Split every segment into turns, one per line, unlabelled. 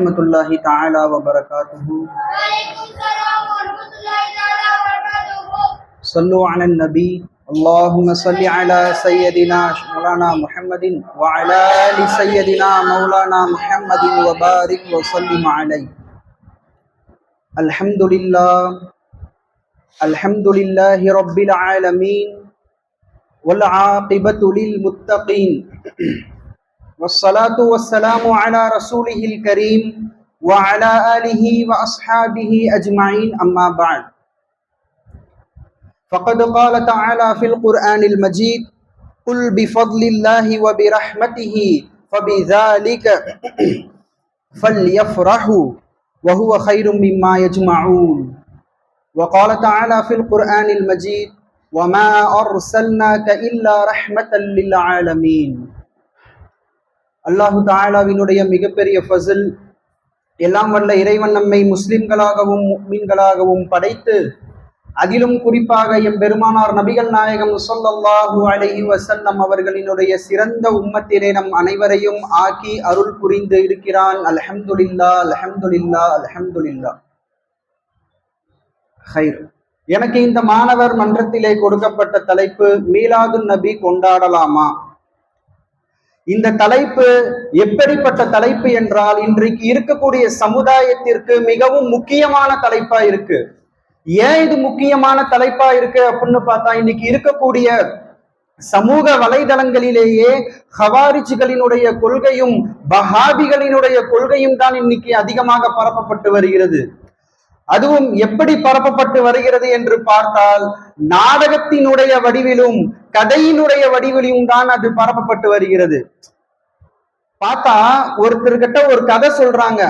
ورحمة الله تعالى وبركاته. صلوا على النبي. اللهم صل على سيدنا مولانا محمد وعلى آل سيدنا مولانا محمد وبارك وسلم عليه. الحمد لله الحمد لله رب العالمين. والعاقبة للمتقين. والصلاة والسلام على رسوله الكريم وعلى آله وأصحابه أجمعين أما بعد. فقد قال تعالى في القرآن المجيد قل بفضل الله وبرحمته فبذلك فليفرحوا وهو خير مما يجمعون. وقال تعالى في القرآن المجيد وما أرسلناك إلا رحمة للعالمين. அல்லாஹு தாயலாவினுடைய மிகப்பெரிய ஃபசில் எல்லாம் வல்ல இறைவன் நம்மை முஸ்லிம்களாகவும் மீன்களாகவும் படைத்து அதிலும் குறிப்பாக எம் பெருமானார் நபிகள் நாயகம் சொல்லல்லாஹு அலஹி வசல்லம் அவர்களினுடைய சிறந்த உம்மத்திலே நம் அனைவரையும் ஆக்கி அருள் புரிந்து இருக்கிறான். அலஹம்துல்லா அலஹம்துல்லா அலஹம்துல்லா ஹைர். எனக்கு இந்த மாணவர் மன்றத்திலே கொடுக்கப்பட்ட தலைப்பு மீலாது நபி கொண்டாடலாமா? இந்த தலைப்பு எப்படிப்பட்ட தலைப்பு என்றால் இன்றைக்கு இருக்கக்கூடிய சமுதாயத்திற்கு மிகவும் முக்கியமான தலைப்பா இருக்கு. ஏன் இது முக்கியமான தலைப்பா இருக்கு அப்படின்னு பார்த்தா இன்னைக்கு இருக்கக்கூடிய சமூக வலைதளங்களிலேயே ஹவாரிச்சுகளினுடைய கொள்கையும் பஹாபிகளினுடைய கொள்கையும் தான் இன்னைக்கு அதிகமாக பரப்பப்பட்டு வருகிறது. அதுவும் எப்படி பரப்பப்பட்டு வருகிறது என்று பார்த்தால் நாடகத்தினுடைய வடிவிலும் கதையினுடைய வடிவிலும் தான் அது பரப்பப்பட்டு வருகிறது. பார்த்தா ஒருத்தர்கிட்ட ஒரு கதை சொல்றாங்க.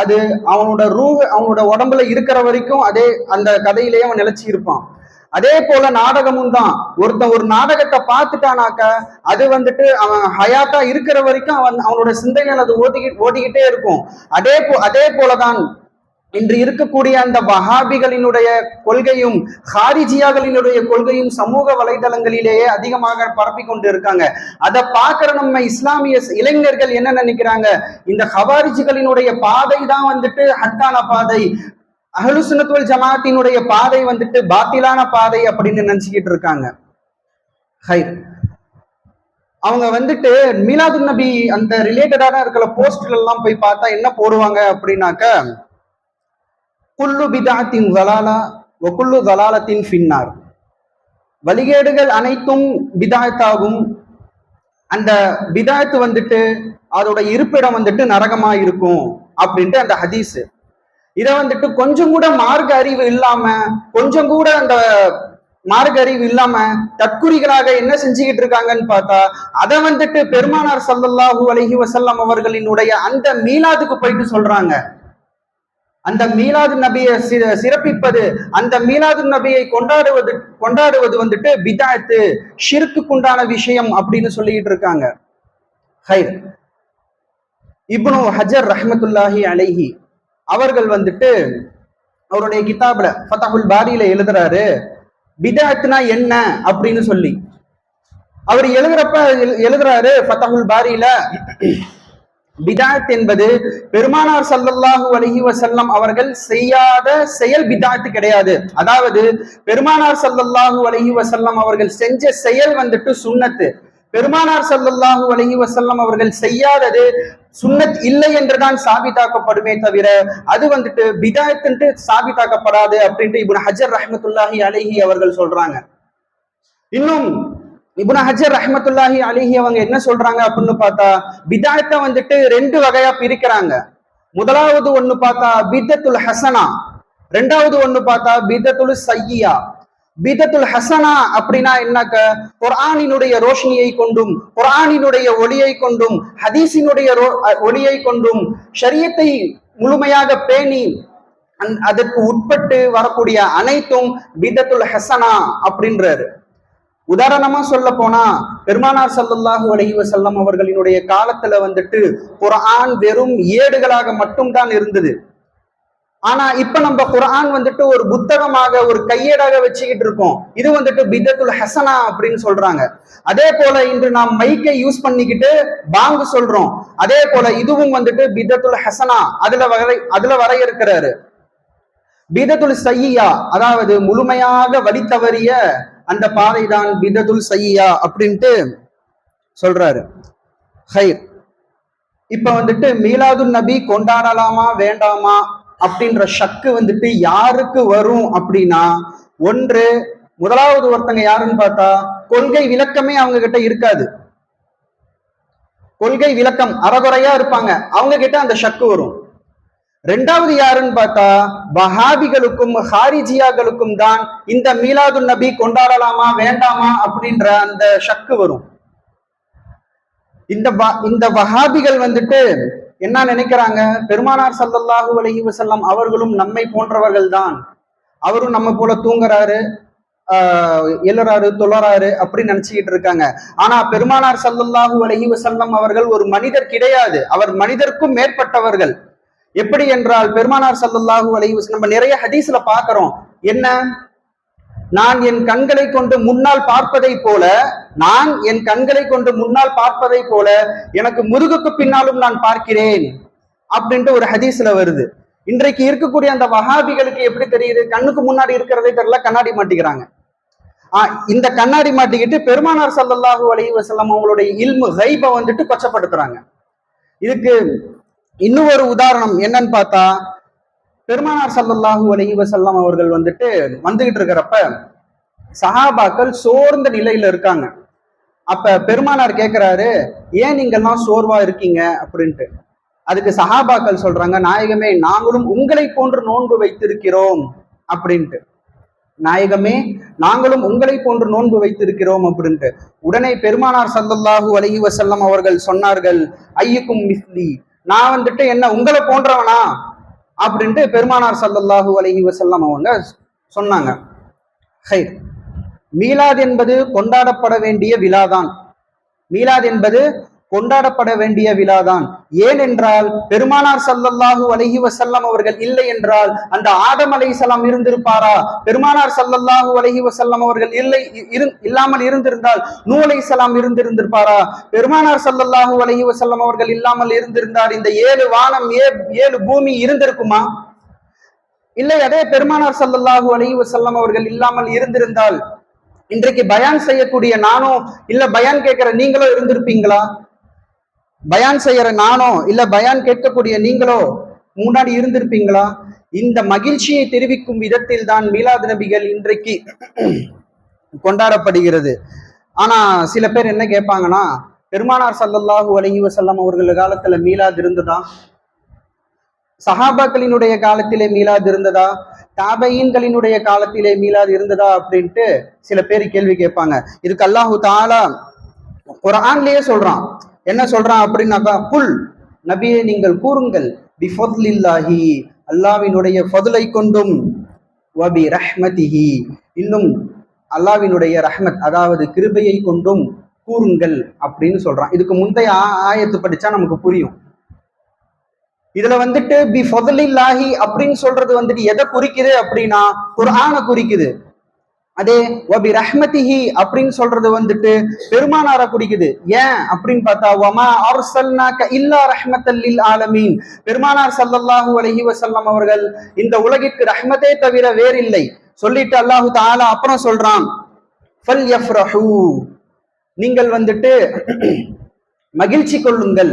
அது அவனோட ரூ அவனோட உடம்புல இருக்கிற வரைக்கும் அதே அந்த கதையிலேயே அவன் நிலைச்சி இருப்பான் அதே போல நாடகமும் தான். ஒருத்தன் ஒரு நாடகத்தை பார்த்துட்டானாக்க அது வந்துட்டு அவன் ஹயாத்தா இருக்கிற வரைக்கும் அவன் அவனோட சிந்தனைகள் அது ஓட்டிக்கிட்டு ஓடிக்கிட்டே இருக்கும். அதே போ அதே போலதான் இன்று இருக்கக்கூடிய அந்த வஹாபிகளினுடைய கொள்கையும் ஹாரிஜியாக்களினுடைய கொள்கையும் சமூக வலைதளங்களிலேயே அதிகமாக பரப்பி கொண்டு இருக்காங்க அதை பார்க்குற நம்ம இஸ்லாமிய இளைஞர்கள் என்ன நினைக்கிறாங்க? இந்த ஹவாரிஜிகளினுடைய பாதை தான் வந்துட்டு ஹத்தான பாதை. அகலுசுனத்துவல் ஜமாத்தினுடைய பாதை வந்துட்டு பாத்திலான பாதை அப்படின்னு நினைச்சுக்கிட்டு இருக்காங்க. ஹை அவங்க வந்துட்டு மீலாது நபி அந்த ரிலேட்டடான இருக்கிற போஸ்ட்ல எல்லாம் போய் பார்த்தா என்ன போடுவாங்க அப்படின்னாக்க குல்லு பிதாத்தின் வலாலா ஒக்குல்லு தலாலத்தின் ஃபின்னார் வழிகேடுகள் அனைத்தும் பிதாயத்தாகும் அந்த பிதாயத்து வந்துட்டு அதோட இருப்பிடம் வந்துட்டு நரகமா இருக்கும் அப்படின்ட்டு அந்த ஹதீஸ். இதை வந்துட்டு கொஞ்சம் கூட மார்க்க அறிவு இல்லாம கொஞ்சம் கூட அந்த மார்க்க அறிவு இல்லாம தற்குறிகளாக என்ன செஞ்சுக்கிட்டு இருக்காங்கன்னு பார்த்தா அதை வந்துட்டு பெருமானார் சல்லல்லாஹூ அலஹி வசல்லம் அவர்களினுடைய அந்த மீலாதுக்கு போயிட்டு சொல்றாங்க. அந்த மீலாது நபியை சிறப்பிப்பது அந்த மீலாது நபியை கொண்டாடுவது கொண்டாடுவது வந்துட்டு பிதாத்து ஷிருக்குண்டான விஷயம் அப்படின்னு சொல்லிட்டு இருக்காங்க. ஹைர். இப்னு ஹஜர் ரஹமத்துல்லாஹி அலைஹி அவர்கள் வந்துட்டு அவருடைய கிதாப்ல ஃபத்தஹுல் பாரியில எழுதுறாரு பிதாத்னா என்ன? அப்படின்னு சொல்லி. அவர் எழுதுறப்ப எழுதுறாரு ஃபத்தஹுல் பாரியில பிதாத் என்பது பெருமானார் சல்லல்லாஹு அலஹி வசல்லம் அவர்கள் செய்யாத செயல் பிதாத்து கிடையாது. அதாவது பெருமானார் சல்லல்லாஹு அலஹி வசல்லம் அவர்கள் செஞ்ச செயல் வந்துட்டு சுண்ணத்து. பெருமானார் சல்லல்லாஹு அலஹி வசல்லம் அவர்கள் செய்யாதது சுன்னத் இல்லை என்றுதான் சாபித்தாக்கப்படுமே தவிர அது வந்துட்டு பிதாயத்துன்ட்டு சாபித்தாக்கப்படாது அப்படின்ட்டு இப்னு ஹஜர் ரஹமத்துல்லாஹி அலஹி அவர்கள் சொல்றாங்க. இன்னும் இபுன ஹஜர் ரஹமத்துல்லாஹி அலிஹி அவங்க என்ன சொல்றாங்க அப்படின்னு பார்த்தா பிதாயத்தை வந்துட்டு ரெண்டு வகையா பிரிக்கிறாங்க. முதலாவது ஒண்ணு பார்த்தா பீதத்துல் ஹசனா. ரெண்டாவது ஒண்ணு பார்த்தா பீதத்துல் சையா பீதத்துல் ஹசனா அப்படின்னா என்னக்க? குரானினுடைய ரோஷனியை கொண்டும் குரானினுடைய ஒளியை கொண்டும் ஹதீஸினுடைய ஒளியை கொண்டும் ஷரியத்தை முழுமையாக பேணி அதற்கு உட்பட்டு வரக்கூடிய அனைத்தும் பீதத்துல் ஹசனா அப்படின்றாரு. உதாரணமா சொல்ல போனா பெருமானார் சல்லல்லாஹு அலஹி செல்லம் அவர்களினுடைய காலத்துல வந்துட்டு குரான் வெறும் ஏடுகளாக மட்டும்தான் இருந்தது. ஆனா இப்ப நம்ம குரான் வந்துட்டு ஒரு புத்தகமாக ஒரு கையேடாக வச்சுக்கிட்டு இருக்கோம். இது வந்துட்டு பிதத்துல் ஹசனா அப்படின்னு சொல்றாங்க. அதே போல இன்று நாம் மைக்கை யூஸ் பண்ணிக்கிட்டு பாங்கு சொல்றோம். அதே போல இதுவும் வந்துட்டு பிதத்துல் ஹசனா அதுல வரை அதுல வரையறுக்கிறாரு பிதத்துல் சையா அதாவது முழுமையாக வழி தவறிய அந்த பாதை தான் பிதத்துல் சையா அப்படின்ட்டு சொல்றாரு. ஹைர். இப்ப வந்துட்டு மீலாதுன் நபி கொண்டாடலாமா வேண்டாமா அப்படின்ற ஷக்கு வந்துட்டு யாருக்கு வரும் அப்படின்னா ஒன்று முதலாவது ஒருத்தங்க யாருன்னு பார்த்தா கொள்கை விளக்கமே அவங்க கிட்ட இருக்காது. கொள்கை விளக்கம் அறகுறையா இருப்பாங்க. அவங்க கிட்ட அந்த ஷக்கு வரும். ரெண்டாவது யாருன்னு பார்த்தா வஹாபிகளுக்கும் ஹாரிஜியாக்களுக்கும் தான் இந்த மீலாது நபி கொண்டாடலாமா வேண்டாமா அப்படின்ற அந்த ஷக்கு வரும். இந்த இந்த வஹாபிகள் வந்துட்டு என்ன நினைக்கிறாங்க? பெருமானார் சல்லல்லாஹு அலஹி வசல்லம் அவர்களும் நம்மை போன்றவர்கள் தான். அவரும் நம்ம போல தூங்குறாரு ஆஹ் எழுறாரு தொழறாரு அப்படின்னு நினைச்சுக்கிட்டு இருக்காங்க. ஆனா பெருமானார் சல்லல்லாஹு அலஹி வசல்லம் அவர்கள் ஒரு மனிதர் கிடையாது. அவர் மனிதருக்கும் மேற்பட்டவர்கள். எப்படி என்றால் பெருமானார் சல்லுல்லாஹு அலைவஸ் நம்ம நிறைய ஹதீஸ்ல பாக்குறோம் என்ன? நான் என் கண்களை கொண்டு முன்னால் பார்ப்பதை போல நான் என் கண்களை கொண்டு முன்னால் பார்ப்பதை போல எனக்கு முதுகுக்கு பின்னாலும் நான் பார்க்கிறேன் அப்படின்ட்டு ஒரு ஹதீஸ்ல வருது. இன்றைக்கு இருக்கக்கூடிய அந்த வகாபிகளுக்கு எப்படி தெரியுது? கண்ணுக்கு முன்னாடி இருக்கிறதே தெரியல கண்ணாடி மாட்டிக்கிறாங்க. இந்த கண்ணாடி மாட்டிக்கிட்டு பெருமானார் சல்லல்லாஹு அலைஹி வஸல்லம் அவங்களுடைய இல்மு கைப வந்துட்டு கொச்சப்படுத்துறாங்க. இதுக்கு இன்னும் ஒரு உதாரணம் என்னன்னு பார்த்தா பெருமானார் ஸல்லல்லாஹு அலி வசல்லாம் அவர்கள் வந்துட்டு வந்துகிட்டு இருக்கிறப்ப சஹாபாக்கள் சோர்ந்த நிலையில இருக்காங்க. அப்ப பெருமானார் கேட்கிறாரு ஏன் நீங்கெல்லாம் சோர்வா இருக்கீங்க? அப்படின்ட்டு. அதுக்கு சஹாபாக்கள் சொல்றாங்க நாயகமே நாங்களும் உங்களை போன்று நோன்பு வைத்திருக்கிறோம். அப்படின்ட்டு. நாயகமே நாங்களும் உங்களை போன்று நோன்பு வைத்திருக்கிறோம். அப்படின்ட்டு. உடனே பெருமானார் சல்லல்லாஹூ அலைஹி வசல்லம் அவர்கள் சொன்னார்கள் ஐயுக்கும் மிஸ்லி. நான் வந்துட்டு என்ன உங்களை போன்றவனா? அப்படின்ட்டு பெருமானார் சல்லல்லாஹு அலஹி வஸல்லம் அவங்க சொன்னாங்க. ஹை மீலாத் என்பது கொண்டாடப்பட வேண்டிய விழாதான். மீலாத் என்பது கொண்டாடப்பட வேண்டிய விழாதான். ஏனென்றால் பெருமானார் சல்லல்லாஹு அலஹி வசல்லம் அவர்கள் இல்லை என்றால் அந்த ஆதம் சலாம் இருந்திருப்பாரா? பெருமானார் சல்லல்லாஹு அலஹி வசல்லம் அவர்கள் இல்லை இல்லாமல் இருந்திருந்தால் நூ அலைஹிஸ்ஸலாம் இருந்திருந்திருப்பாரா? பெருமானார் ஸல்லல்லாஹு அலஹி வசல்லம் அவர்கள் இல்லாமல் இருந்திருந்தார் இந்த ஏழு வானம் ஏ ஏழு பூமி இருந்திருக்குமா? இல்லை அதே பெருமானார் சல்லல்லாஹு அலஹி வசல்லம் அவர்கள் இல்லாமல் இருந்திருந்தால் இன்றைக்கு பயான் செய்யக்கூடிய நானும் இல்ல பயான் கேட்கிற நீங்களும் இருந்திருப்பீங்களா? பயான் செய்யற நானோ இல்ல பயான் கேட்கக்கூடிய நீங்களோ முன்னாடி இருந்திருப்பீங்களா? இந்த மகிழ்ச்சியை தெரிவிக்கும் விதத்தில் தான் மீலாது நபிகள் இன்றைக்கு கொண்டாடப்படுகிறது. ஆனா சில பேர் என்ன கேட்பாங்கன்னா பெருமானார் சல்லல்லாஹு அலைஹி வசல்லாம் அவர்கள் காலத்துல மீலாது இருந்ததா? சஹாபாக்களினுடைய காலத்திலே மீலாது இருந்ததா? தாபையின்களினுடைய காலத்திலே மீலாது இருந்ததா? அப்படின்ட்டு சில பேர் கேள்வி கேட்பாங்க. இதுக்கு அல்லாஹு தாலா குர்ஆன்லயே சொல்றான். என்ன சொல்றான் அப்படின்னாக்கா புல் நபியை நீங்கள் கூறுங்கள் பிஃபத்லில்லாஹி அல்லாவினுடைய ஃபதுலை கொண்டும் வபி ரஹ்மதிஹி. இன்னும் அல்லாவினுடைய ரஹ்மத் அதாவது கிருபையை கொண்டும் கூறுங்கள் அப்படின்னு சொல்றான். இதுக்கு முந்தைய ஆயத்து படிச்சா நமக்கு புரியும். இதுல வந்துட்டு பி ஃபதலில்லாஹி அப்படின்னு சொல்றது வந்துட்டு எதை குறிக்குது அப்படின்னா குர்ஆனை குறிக்குது. அதே ஒபி ரஹ்மதிஹி அப்படின்னு சொல்றது வந்துட்டு பெருமானார குடிக்குது ஏன் அப்படின்னு பார்த்தா வமா அர்சல்னாக இல்லா ரஹ்மத்தல் ஆலமீன். பெருமானார் சல்லல்லாஹு அலஹி வசல்லம் அவர்கள் இந்த உலகிற்கு ரஹ்மத்தே தவிர வேறில்லை. சொல்லிட்டு அல்லாஹு தாலா அப்புறம் சொல்றான் ஃபல் யஃப்ரஹு. நீங்கள் வந்துட்டு மகிழ்ச்சி கொள்ளுங்கள்.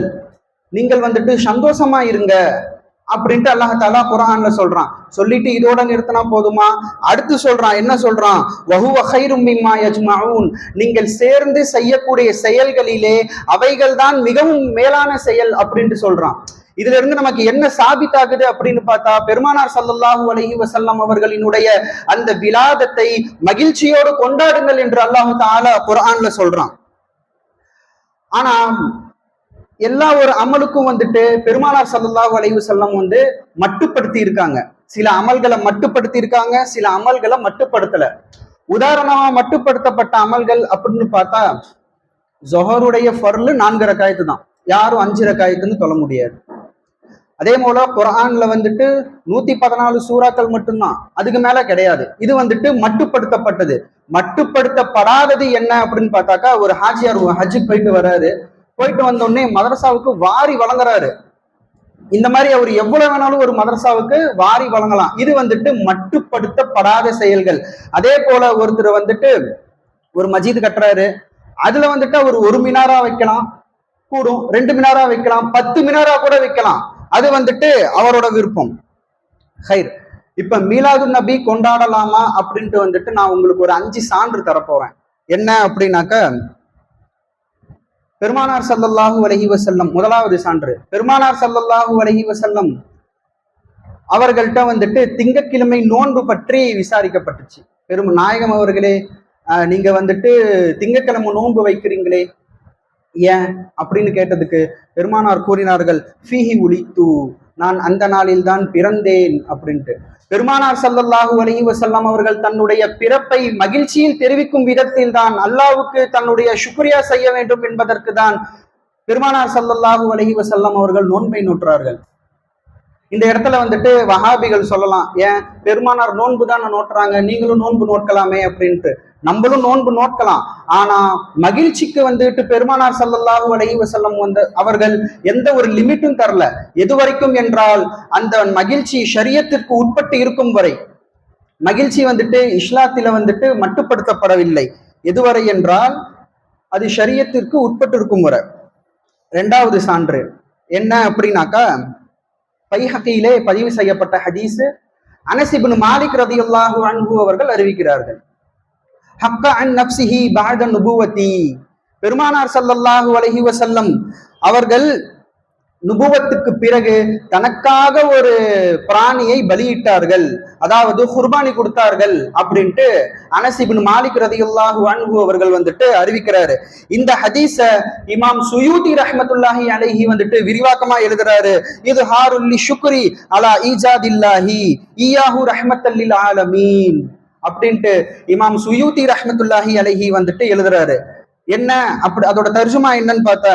நீங்கள் வந்துட்டு சந்தோஷமா இருங்க. அப்படின்ட்டு அல்லாஹ் தாலா குரான்ல சொல்றான். சொல்லிட்டு இதோட நிறுத்தினா போதுமா? அடுத்து சொல்றான் என்ன சொல்றான்? வஹுவ ஹைரும் மிம்மா யஜ்மஊன். நீங்கள் சேர்ந்து செய்யக்கூடிய செயல்களிலே அவைகள் தான் மிகவும் மேலான செயல் அப்படின்ட்டு சொல்றான். இதுல இருந்து நமக்கு என்ன சாபித்தாகுது அப்படின்னு பார்த்தா பெருமானார் ஸல்லல்லாஹு அலஹி வசல்லம் அவர்களினுடைய அந்த விலாதத்தை மகிழ்ச்சியோடு கொண்டாடுங்கள் என்று அல்லாஹு தாலா குரான்ல சொல்றான். ஆனா எல்லா ஒரு அமலுக்கும் வந்துட்டு பெருமானார் ஸல்லல்லாஹு வளைவு செல்லம் வந்து மட்டுப்படுத்தி இருக்காங்க சில அமல்களை மட்டுப்படுத்தி இருக்காங்க சில அமல்களை மட்டுப்படுத்தல. உதாரணமா மட்டுப்படுத்தப்பட்ட அமல்கள் அப்படின்னு பார்த்தா ஜொஹருடைய ஃபர்லு நான்கு ரக்காயத்து தான். யாரும் அஞ்சு ரக்காயத்துன்னு சொல்ல முடியாது. அதே போல குரான்ல வந்துட்டு நூத்தி பதினாலு சூறாக்கள் மட்டும்தான். அதுக்கு மேல கிடையாது. இது வந்துட்டு மட்டுப்படுத்தப்பட்டது. மட்டுப்படுத்தப்படாதது என்ன அப்படின்னு பார்த்தாக்கா ஒரு ஹாஜியார் ஹஜ்ஜுக்கு போயிட்டு வர்றாரு போயிட்டு வந்த உடனே மதரசாவுக்கு வாரி வழங்குறாரு. இந்த மாதிரி அவர் எவ்வளவு வேணாலும் ஒரு மதரசாவுக்கு வாரி வழங்கலாம். இது வந்துட்டு மட்டுப்படுத்தப்படாத செயல்கள். அதே போல ஒருத்தர் வந்துட்டு ஒரு மஜீது கட்டுறாரு. அதுல வந்துட்டு அவர் ஒரு மினாரா வைக்கலாம். கூடும். ரெண்டு மினாரா வைக்கலாம். பத்து மினாரா கூட வைக்கலாம். அது வந்துட்டு அவரோட விருப்பம். ஹைர். இப்ப மீலாது நபி கொண்டாடலாமா அப்படின்ட்டு வந்துட்டு நான் உங்களுக்கு ஒரு அஞ்சு சான்று தரப்போறேன். என்ன அப்படின்னாக்க பெருமானார் சல்லல்லாஹு அலைஹி வசல்லம் முதலாவது சான்று. பெருமானார் சல்லல்லாஹு அலைஹி வசல்லம் அவர்கள்ட்ட வந்துட்டு திங்கட்கிழமை நோன்பு பற்றி விசாரிக்கப்பட்டுச்சு. பெரும் நாயகம் அவர்களே நீங்க வந்துட்டு திங்கட்கிழமை நோன்பு வைக்கிறீங்களே ஏன்? அப்படின்னு கேட்டதுக்கு பெருமானார் கூறினார்கள் ஃபீஹி உளித்து நான் அந்த நாளில்தான் பிறந்தேன் அப்படின்ட்டு. பெருமானார் சல்லல்லாஹூ அலைஹி வசல்லாம் அவர்கள் தன்னுடைய பிறப்பை மகிழ்ச்சியில் தெரிவிக்கும் விதத்தில் தான் அல்லாவுக்கு தன்னுடைய சுக்ரியா செய்ய வேண்டும் என்பதற்கு தான் பெருமானார் சல்லல்லாஹூ அலஹி வசல்லாம் அவர்கள் நோன்பை நோற்றார்கள். இந்த இடத்துல வந்துட்டு வஹாபிகள் சொல்லலாம் ஏன்? பெருமானார் நோன்பு தானே நோட்டுறாங்க நீங்களும் நோன்பு நோட்கலாமே அப்படின்ட்டு. நம்மளும் நோன்பு நோக்கலாம். ஆனா மகிழ்ச்சிக்கு வந்துட்டு பெருமானார் சல்லல்லாஹு அலைஹி செல்லம் வந்து அவர்கள் எந்த ஒரு லிமிட்டும் தரல. எது வரைக்கும் என்றால் அந்த மகிழ்ச்சி ஷரியத்திற்கு உட்பட்டு இருக்கும் வரை மகிழ்ச்சி வந்துட்டு இஸ்லாத்தில வந்துட்டு மட்டுப்படுத்தப்படவில்லை. எதுவரை என்றால் அது ஷரியத்திற்கு உட்பட்டு இருக்கும் வரை. ரெண்டாவது சான்று என்ன அப்படின்னாக்கா பைஹகையிலே பதிவு செய்யப்பட்ட ஹதீஸ் அனசிபின் மாலிக் ரதியுல்லாஹு அன்பு அவர்கள் அறிவிக்கிறார்கள். ஹக்க அன் நப்சிஹி பாத நுபுவதி பெருமானார் சல்லல்லாஹு அலஹி வசல்லம் அவர்கள் நுபுவத்துக்கு பிறகு தனக்காக ஒரு பிராணியை பலியிட்டார்கள். அதாவது குர்பானி கொடுத்தார்கள் அப்படின்ட்டு அனசிபின் மாலிக் ரதியுல்லாஹு அன்பு அவர்கள் வந்துட்டு அறிவிக்கிறாரு. இந்த ஹதீஸ இமாம் சுயூதி ரஹமத்துல்லாஹி அலைஹி வந்துட்டு விரிவாக்கமா எழுதுறாரு. இது ஹாருல்லி ஷுக்ரி அலா ஈஜாதில்லாஹி ஈயாஹு ரஹ்மத்தல்லில் ஆலமீன். அப்படின்ட்டு இமாம் சுயூதி ரஹமத்துல்லாஹி அலஹி வந்துட்டு எழுதுறாரு. என்ன? அப்படி அதோட தர்ஜுமா என்னன்னு பார்த்தா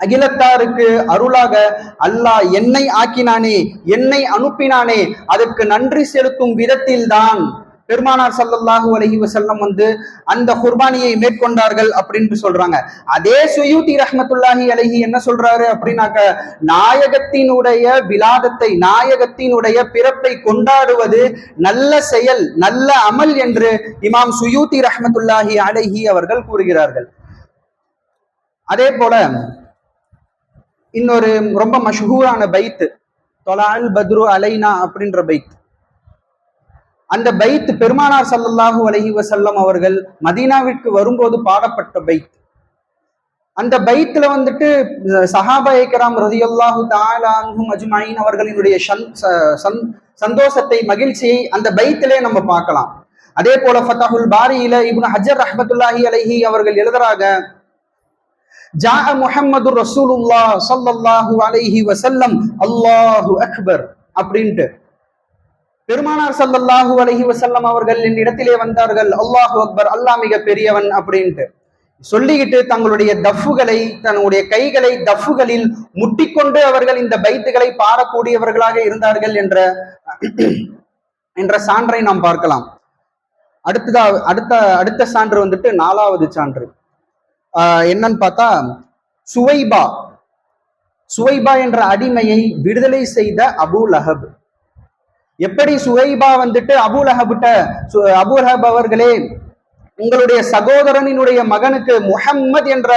அகிலத்தாருக்கு அருளாக அல்லாஹ் என்னை ஆக்கினானே என்னை அனுப்பினானே அதற்கு நன்றி செலுத்தும் விதத்தில் தான் பெருமானார் சல்லல்லாஹு அலஹி வசல்லம் வந்து அந்த குர்பானியை மேற்கொண்டார்கள் அப்படின்னு சொல்றாங்க. அதே சுயூதி ரஹமத்துல்லாஹி அலஹி என்ன சொல்றாரு அப்படின்னாக்க நாயகத்தினுடைய விலாதத்தை நாயகத்தினுடைய பிறப்பை கொண்டாடுவது நல்ல செயல் நல்ல அமல் என்று இமாம் சுயூதி ரஹமத்துல்லாஹி அலஹி அவர்கள் கூறுகிறார்கள். அதே போல இன்னொரு ரொம்ப மஷ்ஹூரான பைத்து தொலால் பத்ரு அலைனா அப்படின்ற பைத் அந்த பைத் பெருமானார் சல்லல்லாஹு அலஹி வசல்லம் அவர்கள் மதீனாவிற்கு வரும்போது பாடப்பட்ட பைத். அந்த பைத்துல வந்துட்டு சஹாபா ஏக்கராம் ரதியுல்லாஹு தாலாங்கும் அஜுமாயின் அவர்களினுடைய ச- சந்தோஷத்தை மகிழ்ச்சியை அந்த பைத்திலே நம்ம பார்க்கலாம். அதே போல ஃபதஹுல் பாரியில இப்னு ஹஜர் ரஹமத்துல்லாஹி அலைஹி அவர்கள் எழுதுறாங்க ஜா முஹம்மது ரசூலுல்லா ஸல்லல்லாஹு அலைஹி வசல்லம் அல்லாஹு அக்பர் அப்படின்ட்டு. பெருமானார் ஸல்லல்லாஹு அலஹி வசல்லம் அவர்கள் என் இடத்திலே வந்தார்கள். அல்லாஹு அக்பர் அல்லாஹ் மிக பெரியவன் அப்படின்ட்டு. சொல்லிக்கிட்டு தங்களுடைய தஃபுகளை தன்னுடைய கைகளை தஃபுகளில் முட்டிக்கொண்டு அவர்கள் இந்த பைத்துகளை பாடக்கூடியவர்களாக இருந்தார்கள் என்ற என்ற சான்றை நாம் பார்க்கலாம். அடுத்ததா அடுத்த அடுத்த சான்று வந்துட்டு நாலாவது சான்று. ஆஹ் என்னன்னு பார்த்தா சுவைபா. சுவைபா என்ற அடிமையை விடுதலை செய்த அபு லஹப். எப்படி சுகைபா வந்துட்டு அபுலஹபுட்ட அபுலஹப் சு- லஹப் அவர்களே உங்களுடைய சகோதரனினுடைய மகனுக்கு முஹம்மத் என்ற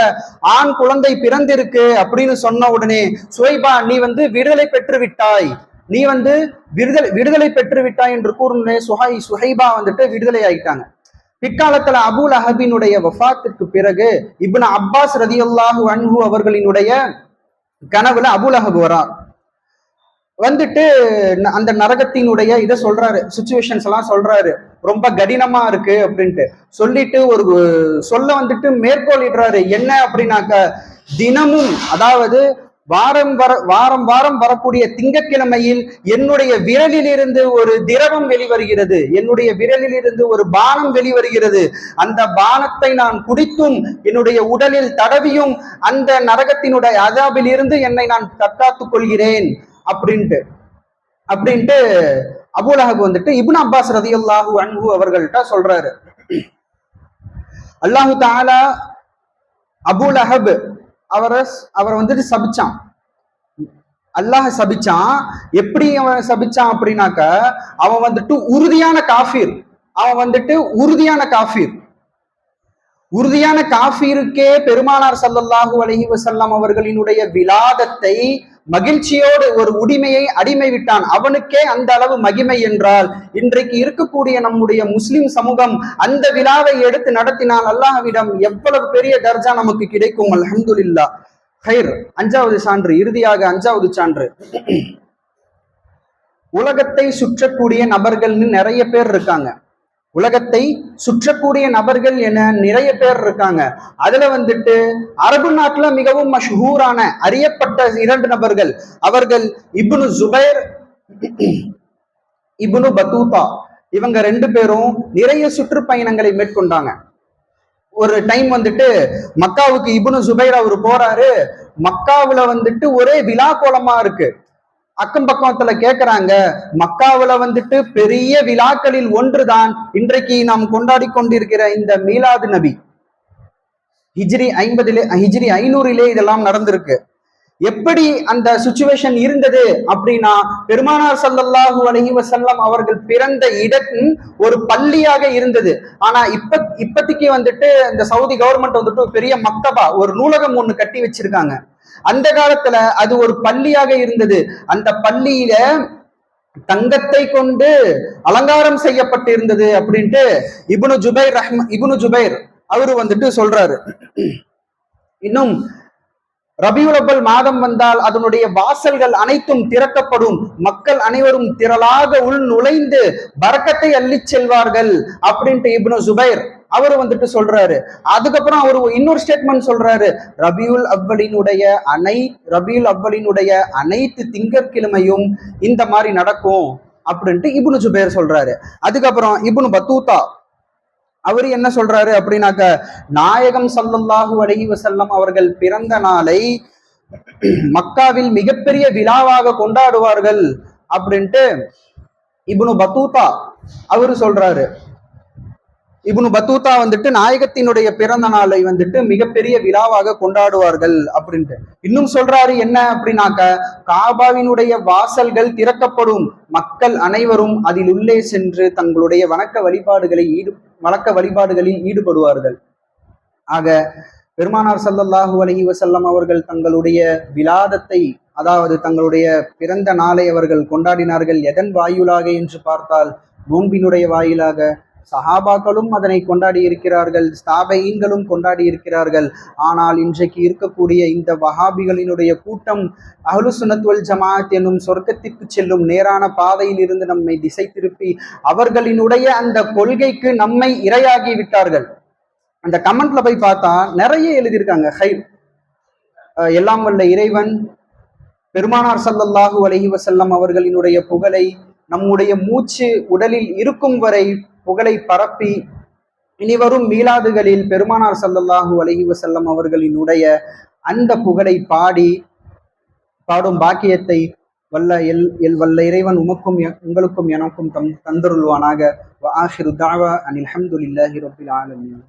ஆண் குழந்தை பிறந்திருக்கு அப்படின்னு சொன்ன உடனே சுவைபா நீ வந்து விடுதலை பெற்று விட்டாய் நீ வந்து விடுதலை விடுதலை பெற்று விட்டாய் என்று கூறினே சுஹை சுஹைபா வந்துட்டு விடுதலை ஆயிட்டாங்க. பிற்காலத்துல அபுல் அஹபினுடைய வஃபாத்திற்கு பிறகு இப்ன அப்பாஸ் ரதியுல்லாஹு அன்ஹு அவர்களினுடைய கனவுல அபுல் அஹப் வரார். வந்துட்டு ந- அந்த நரகத்தினுடைய இதை சொல்றாரு சுச்சுவேஷன்ஸ் எல்லாம் சொல்றாரு. ரொம்ப கடினமா இருக்கு அப்படின்ட்டு. சொல்லிட்டு ஒரு சொல்ல வந்துட்டு மேற்கோளிடுறாரு என்ன அப்படின்னாக்க தினமும் அதாவது வாரம் வர வாரம் வாரம் வரக்கூடிய திங்கட்கிழமையில் என்னுடைய விரலிலிருந்து ஒரு திரவம் வெளிவருகிறது. என்னுடைய விரலிலிருந்து ஒரு பானம் வெளிவருகிறது. அந்த பானத்தை நான் குடித்தும் என்னுடைய உடலில் தடவியும் அந்த நரகத்தினுடைய அதாவிலிருந்து என்னை நான் தற்காத்துக் கொள்கிறேன். அப்படின்ட்டு. அப்படின்ட்டு அபுலஹப் வந்துட்டு இப்னு அப்பாஸ் ரதியல்லாஹு அன்பு அவர்கள்ட்ட சொல்றாரு. அல்லாஹு தாலா அபுலஹப் அவரை அவரை வந்துட்டு சபிச்சான். அல்லாஹ் சபிச்சான். எப்படி அவன் சபிச்சான் அப்படின்னாக்க அவன் வந்துட்டு உறுதியான காஃபீர். அவன் வந்துட்டு உறுதியான காஃபீர். உறுதியான காஃபீருக்கே பெருமானார் சல்லல்லாஹு அலஹி வசல்லாம் அவர்களினுடைய விலாதத்தை மகிழ்ச்சியோடு ஒரு உரிமையை அடிமை விட்டான். அவனுக்கே அந்த அளவு மகிமை என்றால் இன்றைக்கு இருக்கக்கூடிய நம்முடைய முஸ்லிம் சமூகம் அந்த விழாவை எடுத்து நடத்தினால் அல்லாஹ்விடம் எவ்வளவு பெரிய தர்ஜா நமக்கு கிடைக்கும்? அல்ஹம்துலில்லாஹ் ஹைர் அஞ்சாவது சான்று இறுதியாக அஞ்சாவது சான்று. உலகத்தை சுற்றக்கூடிய நபர்கள்னு நிறைய பேர் இருக்காங்க. உலகத்தை சுற்றக்கூடிய நபர்கள் என நிறைய பேர் இருக்காங்க. அதுல வந்துட்டு அரபு நாட்டுல மிகவும் மஷ்ஹூரான அறியப்பட்ட இரண்டு நபர்கள் அவர்கள் இப்னு ஜுபைர் இப்னு பத்தூதா இவங்க ரெண்டு பேரும் நிறைய சுற்றுப்பயணங்களை மேற்கொண்டாங்க. ஒரு டைம் வந்துட்டு மக்காவுக்கு இபுனு சுபைர் அவர் போறாரு. மக்காவுல வந்துட்டு ஒரே விழா கோலமா இருக்கு. அக்கம் பக்கத்துல கேக்குறாங்க மக்காவில வந்துட்டு பெரிய விழாக்களில் ஒன்றுதான் இன்றைக்கு நாம் கொண்டாடி கொண்டிருக்கிற இந்த மீலாது நபி. ஹிஜ்ரி ஐம்பதிலே ஹிஜ்ரி ஐநூறிலே இதெல்லாம் நடந்திருக்கு. எப்படி அந்த சுச்சுவேஷன் இருந்தது அப்படின்னா பெருமானார் சல்லல்லாஹு அலஹி வசல்லம் அவர்கள் பிறந்த இடம் ஒரு பள்ளியாக இருந்தது. ஆனா இப்ப இப்பத்திக்கு வந்துட்டு இந்த சவுதி கவர்மெண்ட் வந்துட்டு பெரிய மக்தபா ஒரு நூலகம் ஒண்ணு கட்டி வச்சிருக்காங்க. அந்த காலத்துல அது ஒரு பள்ளியாக இருந்தது. அந்த பள்ளியில தங்கத்தை கொண்டு அலங்காரம் செய்யப்பட்டிருந்தது அப்படின்ட்டு இபுனு ஜுபைர் ரஹ்ம இபுனு ஜுபைர் அவரு வந்துட்டு சொல்றாரு. இன்னும் ரபியுல் மாதம் வந்தால் அதனுடைய வாசல்கள் அனைத்தும் திறக்கப்படும். மக்கள் அனைவரும் திரளாக உள் நுழைந்து பறக்கத்தை அள்ளிச் செல்வார்கள் அப்படின்ட்டு இப்னு ஜுபைர் அவர் வந்துட்டு சொல்றாரு. அதுக்கப்புறம் அவர் இன்னொரு ஸ்டேட்மெண்ட் சொல்றாரு. ரபியுல் அவ்வலினுடைய அனை ரபியுல் அவ்வலினுடைய அனைத்து திங்கட்கிழமையும் இந்த மாதிரி நடக்கும் அப்படின்ட்டு இப்னு சுபேர் சொல்றாரு. அதுக்கப்புறம் இப்னு பத்தூத்தா அவர் என்ன சொல்றாரு அப்படின்னாக்க நாயகம் சல்லல்லாஹு அலைஹி செல்லம் அவர்கள் பிறந்த நாளை மக்காவில் மிகப்பெரிய விழாவாக கொண்டாடுவார்கள் அப்படின்ட்டு இப்னு பத்தூத்தா அவரு சொல்றாரு. இப்னு பத்தூத்தா வந்துட்டு நாயகத்தினுடைய பிறந்த நாளை வந்துட்டு மிகப்பெரிய விழாவாக கொண்டாடுவார்கள் அப்படின்ட்டு. இன்னும் சொல்றாரு என்ன அப்படின்னாக்க காபாவினுடைய வாசல்கள் திறக்கப்படும். மக்கள் அனைவரும் அதில் உள்ளே சென்று தங்களுடைய வணக்க வழிபாடுகளை ஈடு வணக்க வழிபாடுகளில் ஈடுபடுவார்கள். ஆக பெருமானார் சல்லல்லாஹு அலஹி வசல்லம் அவர்கள் தங்களுடைய விலாதத்தை அதாவது தங்களுடைய பிறந்த நாளை அவர்கள் கொண்டாடினார்கள் எதன் வாயிலாக என்று பார்த்தால் நோன்பினுடைய வாயிலாக சஹாபாக்களும் அதனை கொண்டாடி இருக்கிறார்கள் ஸ்தாபையீன்களும் கொண்டாடி இருக்கிறார்கள் ஆனால் இன்றைக்கு இருக்கக்கூடிய இந்த வஹாபிகளினுடைய கூட்டம் அஹ்லு சுன்னத் ஜமாத் என்னும் சொர்க்கத்திற்கு செல்லும் நேரான பாதையில் இருந்து நம்மை திசை திருப்பி அவர்களினுடைய அந்த கொள்கைக்கு நம்மை இரையாகி விட்டார்கள். அந்த கமெண்ட்ல போய் பார்த்தா நிறைய எழுதியிருக்காங்க ஹை அஹ் எல்லாம் வல்ல இறைவன் பெருமானார் சல்லல்லாஹு அலஹி வசல்லம் அவர்களினுடைய புகழை நம்முடைய மூச்சு உடலில் இருக்கும் வரை புகழை பரப்பி இனிவரும் மீலாதுகளில் பெருமானார் சல்லல்லாஹு அலைஹி வஸல்லம் அவர்களினுடைய அந்த புகழை பாடி பாடும் பாக்கியத்தை வல்ல எல் எல் வல்ல இறைவன் உமக்கும் உங்களுக்கும் எனக்கும் தம் தந்தருள்வானாக. ஆஹிரு தாவா அனில் அஹமதுல்லாஹி ரபில் ஆலமீன்.